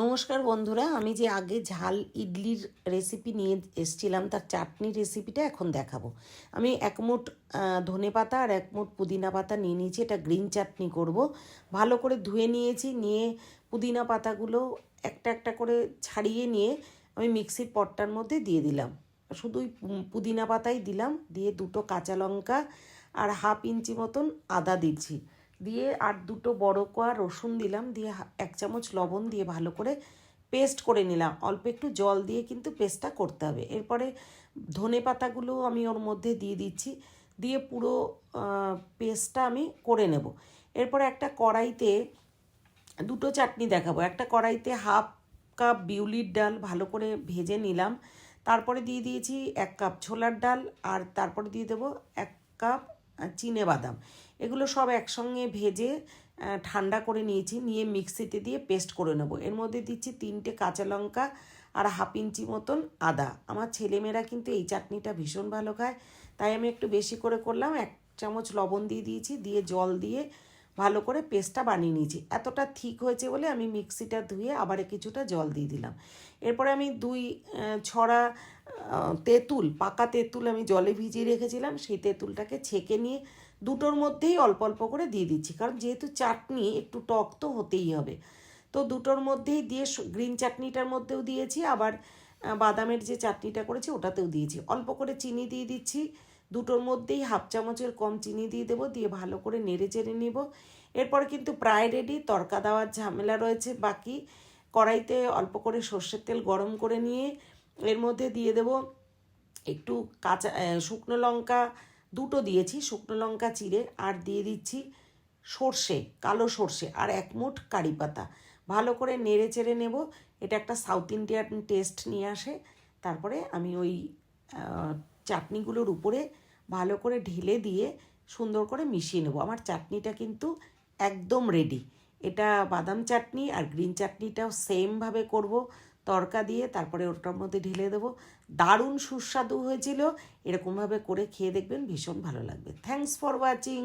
নমস্কার বন্ধুরা, আমি যে আগে ঝাল ইডলির রেসিপি নিয়ে এসছিলাম, তার চাটনি রেসিপিটা এখন দেখাবো। আমি এক মুঠ ধনে পাতা আর এক মুঠ পুদিনা পাতা নিয়ে নিয়েছি, এটা গ্রিন চাটনি করব। ভালো করে ধুয়ে নিয়েছি, নিয়ে পুদিনা পাতাগুলো একটা একটা করে ছাড়িয়ে নিয়ে আমি মিক্সির পটটার মধ্যে দিয়ে দিলাম। শুধুই পুদিনা পাতাই দিলাম, দিয়ে দুটো কাঁচা লঙ্কা আর হাফ ইঞ্চি মতন আদা দিচ্ছি দিয়ে আর দুটো বড় কোয়া রসুন দিলাম, দিয়ে এক চামচ লবণ দিয়ে ভালো করে পেস্ট করে নিলাম। অল্প একটু জল দিয়ে কিন্তু পেস্টটা করতে হবে। এরপরে ধনে পাতাগুলো আমি ওর মধ্যে দিয়ে দিচ্ছি, দিয়ে পুরো পেস্টটা আমি করে নেব। এরপরে একটা কড়াইতে দুটো চাটনি দেখাবো। একটা কড়াইতে হাফ কাপ বিউলির ডাল ভালো করে ভেজে নিলাম। তারপরে দিয়ে দিয়েছি এক কাপ ছোলার ডাল, আর তারপরে দিয়ে দেবো এক কাপ চিনে বাদাম। এগুলো সব একসঙ্গে ভেজে ঠান্ডা করে নিয়েছি, নিয়ে মিক্সিতে দিয়ে পেস্ট করে নেব। এর মধ্যে দিচ্ছি তিনটে কাঁচা লঙ্কা আর হাফ ইঞ্চি মতন আদা। আমার ছেলেমেয়েরা কিন্তু এই চাটনিটা ভীষণ ভালো খায়, তাই আমি একটু বেশি করে করলাম। এক চামচ লবণ দিয়ে দিয়েছি, দিয়ে জল দিয়ে ভালো করে পেস্টটা বানিয়ে নিয়েছি। এতটা ঠিক হয়েছে বলে আমি মিক্সিটা ধুয়ে আবার কিছুটা জল দিয়ে দিলাম। এরপরে আমি দুই ছড়া তেঁতুল, পাকা তেঁতুল আমি জলে ভিজিয়ে রেখেছিলাম। সেই তেঁতুলটাকে ছেঁকে নিয়ে দুটোর মধ্যেই অল্প অল্প করে দিয়ে দিচ্ছি। কারণ যেহেতু চাটনি একটু টক তো হতেই হবে। তো দুটোর মধ্যেই দিয়ে গ্রিন চাটনিটার মধ্যেও দিয়েছি। আবার বাদামের যে চাটনিটা করেছি ওটাতেও দিয়েছি। অল্প করে চিনি দিয়ে দিচ্ছি। দুটোর মধ্যেই হাফ চামচের কম চিনি দিয়ে দেবো, দিয়ে ভালো করে নেড়ে চেড়ে নেব। এরপরে কিন্তু প্রায় রেডি তরকা দেওয়ার ঝামেলা রয়েছে বাকি। কড়াইতে অল্প করে সর্ষের তেল গরম করে নিয়ে এর মধ্যে দিয়ে দেবো একটু কাঁচা শুকনো লঙ্কা, দুটো দিয়েছি শুকনো লঙ্কা চিড়ে, আর দিয়ে দিচ্ছি সর্ষে, কালো সর্ষে, আর এক মুঠ কারি পাতা। ভালো করে নেড়ে চেড়ে নেব। এটা একটা সাউথ ইন্ডিয়ান টেস্ট নিয়ে আসে। তারপরে আমি ওই চাটনিগুলোর উপরে ভালো করে ঢেলে দিয়ে সুন্দর করে মিশিয়ে নেব। আমার চাটনিটা কিন্তু একদম রেডি এটা বাদাম চাটনি আর গ্রিন চাটনিটাও সেমভাবে করব, তরকা দিয়ে, তারপরে ওটার মধ্যে ঢেলে দেবো। দারুণ সুস্বাদু হয়েছিল, এরকমভাবে করে খেয়ে দেখবেন ভীষণ ভালো লাগবে। Thanks for watching